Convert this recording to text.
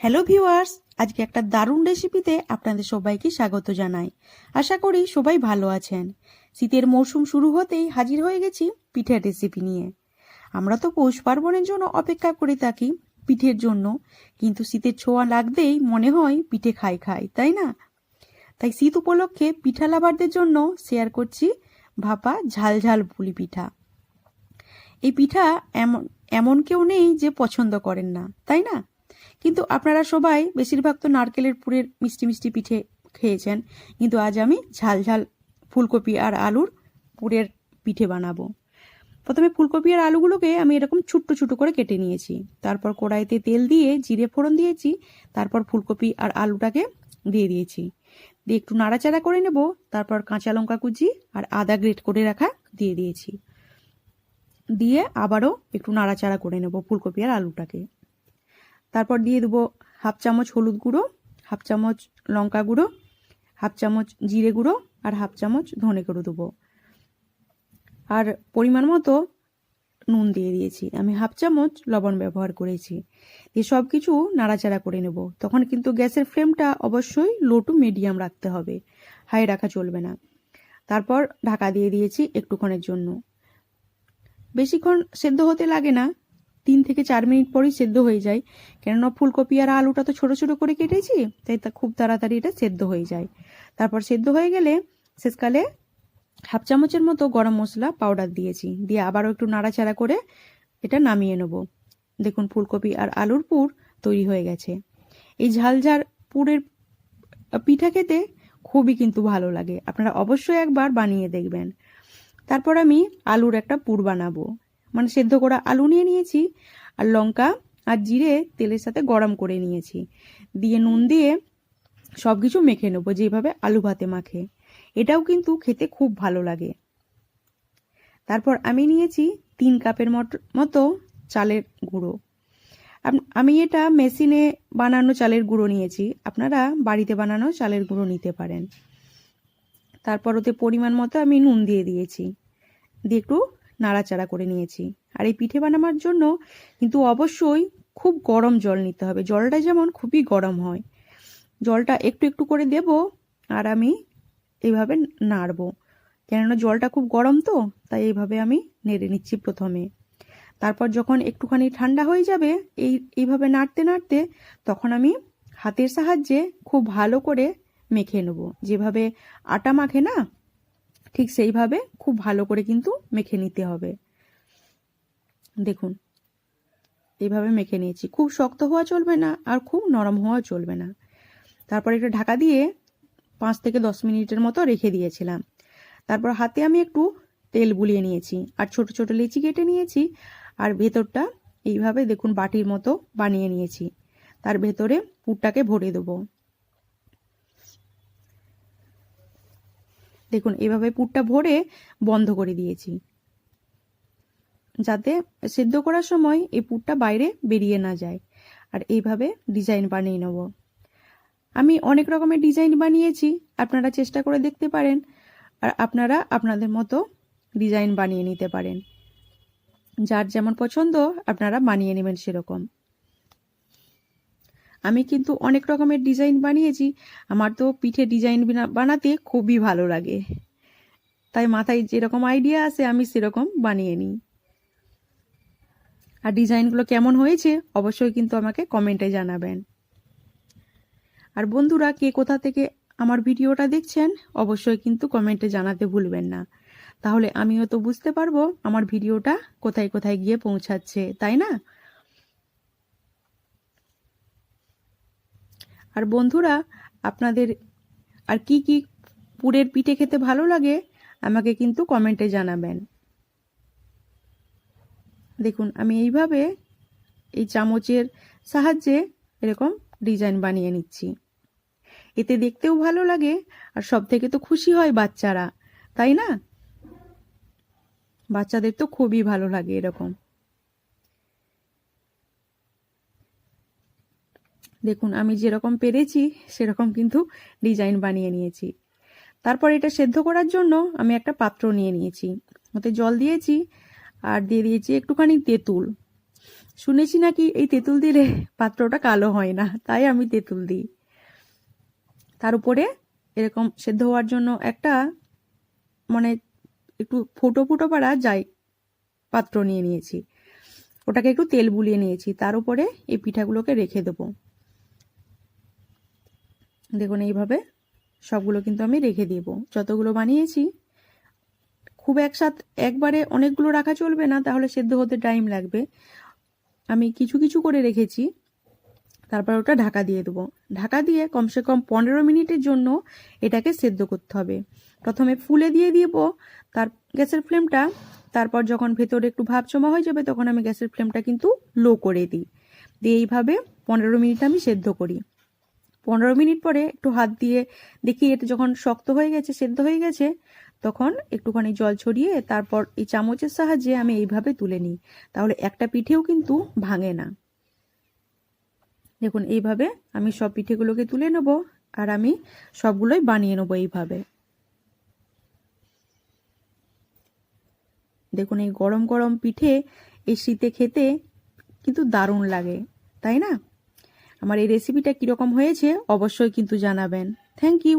Hello viewers আজকে একটা দারুণ রেসিপিতে আপনাদের সবাইকে স্বাগত জানাই। আশা করি সবাই ভালো আছেন। শীতের মরশুম শুরু হতেই হাজির হয়ে গেছি পিঠের রেসিপি নিয়ে। আমরা তো পৌষ পার্বণের জন্য অপেক্ষা করে থাকি পিঠের জন্য, কিন্তু শীতের ছোঁয়া লাগতেই মনে হয় পিঠে খাই খাই, তাই না? তাই শীত উপলক্ষে পিঠা লাভারদের জন্য শেয়ার করছি ভাপা ঝাল ঝাল পুলি পিঠা। এই পিঠা এমন এমন কেউ নেই যে পছন্দ করেন না, তাই না? কিন্তু আপনারা সবাই বেশিরভাগ তো নারকেলের পুরের মিষ্টি মিষ্টি পিঠে খেয়েছেন। কিন্তু আজ আমি ঝাল ঝাল ফুলকপি আর আলুর পুরের পিঠে বানাবো। প্রথমে ফুলকপি আর আলুগুলোকে আমি এরকম ছোট্ট ছোট করে কেটে নিয়েছি। তারপর কড়াইতে তেল দিয়ে জিরে ফোড়ন দিয়েছি। তারপর ফুলকপি আর আলুটাকে দিয়ে দিয়েছি। দিয়ে একটু নাড়াচাড়া করে নেব। তারপর কাঁচা লঙ্কা কুচি আর আদা গ্রেট করে রাখা দিয়ে দিয়েছি। দিয়ে আবারও একটু নাড়াচাড়া করে নেব ফুলকপি আর আলুটাকে। তারপর দিয়ে দেবো হাফ চামচ হলুদ গুঁড়ো, হাফ চামচ লঙ্কা গুঁড়ো, হাফ চামচ জিরে গুঁড়ো আর হাফ চামচ ধনে গুঁড়ো দেবো। আর পরিমাণ মতো নুন দিয়ে দিয়েছি। আমি হাফ চামচ লবণ ব্যবহার করেছি। দিয়ে সব কিছু নাড়াচাড়া করে নেব। তখন কিন্তু গ্যাসের ফ্লেমটা অবশ্যই লো টু মিডিয়াম রাখতে হবে। হাই রাখা চলবে না। তারপর ঢাকা দিয়ে দিয়েছি একটুক্ষণের জন্য। বেশিক্ষণ সেদ্ধ হতে লাগে না। তিন থেকে চার মিনিট পরেই সেদ্ধ হয়ে যায়। কেননা ফুলকপি আর আলুটা তো ছোট ছোট করে কেটেছি, তাই তা খুব তাড়াতাড়ি এটা সেদ্ধ হয়ে যায়। তারপর সেদ্ধ হয়ে গেলে শেষকালে হাফ চামচের মতো গরম মশলা পাউডার দিয়েছি। দিয়ে আবারও একটু নাড়াচাড়া করে এটা নামিয়ে নেব। দেখুন ফুলকপি আর আলুর পুর তৈরি হয়ে গেছে। এই ঝাল পুরের পিঠা খেতে খুবই কিন্তু ভালো লাগে। আপনারা অবশ্যই একবার বানিয়ে দেখবেন। তারপর আমি আলুর একটা পুর বানাবো। মানে সেদ্ধ করা আলু নিয়ে নিয়েছি, আর লঙ্কা আর জিরে তেলের সাথে গরম করে নিয়েছি। দিয়ে নুন দিয়ে সব কিছু মেখে নেব যেভাবে আলু ভাতে মাখে। এটাও কিন্তু খেতে খুব ভালো লাগে। তারপর আমি নিয়েছি তিন কাপের মতো চালের গুঁড়ো। আমি এটা মেশিনে বানানো চালের গুঁড়ো নিয়েছি। আপনারা বাড়িতে বানানো চালের গুঁড়ো নিতে পারেন। তারপর ওতে পরিমাণ মতো আমি নুন দিয়ে দিয়েছি। দিয়ে একটু নাড়াচাড়া করে নিয়েছি। আর এই পিঠে বানাবার জন্য কিন্তু অবশ্যই খুব গরম জল নিতে হবে। জলটা যেমন খুবই গরম হয়। জলটা একটু একটু করে দেব আর আমি এইভাবে নাড়বো। কেননা জলটা খুব গরম তো, তাই এইভাবে আমি নেড়ে নিচ্ছি প্রথমে। তারপর যখন একটুখানি ঠান্ডা হয়ে যাবে, এই, এইভাবে নাড়তে নাড়তে তখন আমি হাতের সাহায্যে খুব ভালো করে মেখে নেব। যেভাবে আটা মাখে না ঠিক সেইভাবে খুব ভালো করে কিন্তু মেখে নিতে হবে। দেখুন, এইভাবে মেখে নিয়েছি। খুব শক্ত হওয়া চলবে না আর খুব নরম হওয়া চলবে না। তারপর একটা ঢাকা দিয়ে পাঁচ থেকে দশ মিনিটের মতো রেখে দিয়েছিলাম। তারপর হাতে আমি একটু তেল বুলিয়ে নিয়েছি আর ছোট ছোট লিচি কেটে নিয়েছি আর ভেতরটা এইভাবে দেখুন বাটির মতো বানিয়ে নিয়েছি। তার ভেতরে পুরটাকে ভরে দেবো। দেখুন, এভাবে পুরটা ভরে বন্ধ করে দিয়েছি। যাতে সেদ্ধ করার সময় এই পুরটা বাইরে বেরিয়ে না যায়। আর এইভাবে ডিজাইন বানিয়ে নেব। আমি অনেক রকমের ডিজাইন বানিয়েছি, আপনারা চেষ্টা করে দেখতে পারেন। আর আপনারা আপনাদের মতো ডিজাইন বানিয়ে নিতে পারেন। যার যেমন পছন্দ, আপনারা বানিয়ে নেবেন সেরকম। আমি কিন্তু অনেক রকমের ডিজাইন বানিয়েছি। আমার তো পিঠে ডিজাইন বানাতে খুবই ভালো লাগে। তাই মাথায় যেরকম আইডিয়া আছে, আমি সেরকম বানিয়ে নিই। আর ডিজাইনগুলো কেমন হয়েছে, অবশ্যই কিন্তু আমাকে কমেন্টে জানাবেন। আর বন্ধুরা, কে কোথা থেকে আমার ভিডিওটা দেখছেন, অবশ্যই কিন্তু কমেন্টে জানাতে ভুলবেন না। তাহলে আমিও তো বুঝতে পারব আমার ভিডিওটা কোথায় কোথায় গিয়ে পৌঁছাচ্ছে, তাই না? আর বন্ধুরা, আপনাদের আর কি কি পুরের পিঠে খেতে ভালো লাগে, আমাকে কিন্তু কমেন্টে জানাবেন। দেখুন, আমি এইভাবে এই চামচের সাহায্যে এরকম ডিজাইন বানিয়ে নিচ্ছি। এতে দেখতেও ভালো লাগে আর সব থেকে তো খুশি হয় বাচ্চারা, তাই না? বাচ্চাদের তো খুবই ভালো লাগে এরকম। দেখুন, আমি যেরকম পেরেছি, সেরকম কিন্তু ডিজাইন বানিয়ে নিয়েছি। তারপর এটা সেদ্ধ করার জন্য আমি একটা পাত্র নিয়ে নিয়েছি। ওতে জল দিয়েছি আর দিয়ে দিয়েছি একটুখানি তেঁতুল। শুনেছি নাকি এই তেঁতুল দিলে পাত্রটা কালো হয় না, তাই আমি তেঁতুল দিই। তার উপরে এরকম সেদ্ধ হওয়ার জন্য একটা মানে একটু ফুটো ফুটো পাড়া যাই পাত্র নিয়ে নিয়েছি। ওটাকে একটু তেল বুলিয়ে নিয়েছি। তার উপরে এই পিঠাগুলোকে রেখে দেবো। দেখুন, এইভাবে সবগুলো কিন্তু আমি রেখে দেব। যতগুলো বানিয়েছি, খুব একসাথ, একবারে অনেকগুলো রাখা চলবে না, তাহলে সেদ্ধ হতে টাইম লাগবে। আমি কিছু কিছু করে রেখেছি, তারপর ওটা ঢাকা দিয়ে দেবো। ঢাকা দিয়ে কমসে কম পনেরো মিনিটের জন্য এটাকে সেদ্ধ করতে হবে। প্রথমে ফুলে দিয়ে দিব, তার গ্যাসের ফ্লেমটা তারপর যখন ভেতরে একটু ভাব জমা হয়ে যাবে, তখন আমি গ্যাসের ফ্লেমটা কিন্তু লো করে দিই। দিয়ে এইভাবে পনেরো মিনিট আমি সেদ্ধ করি। পনেরো মিনিট পরে একটু হাত দিয়ে দেখি এটা যখন শক্ত হয়ে গেছে, সেদ্ধ হয়ে গেছে, তখন একটুখানি জল ছড়িয়ে তারপর এই চামচের সাহায্যে আমি এইভাবে তুলে নিই। তাহলে একটা পিঠেও কিন্তু ভাঙে না। দেখুন, এইভাবে আমি সব পিঠেগুলোকে তুলে নেব আর আমি সবগুলোই বানিয়ে নেব এইভাবে। দেখুন, এই গরম গরম পিঠে এই শীতে খেতে কিন্তু দারুণ লাগে, তাই না? আমার এই রেসিপিটা কীরকম হয়েছে অবশ্যই কিন্তু জানাবেন। Thank you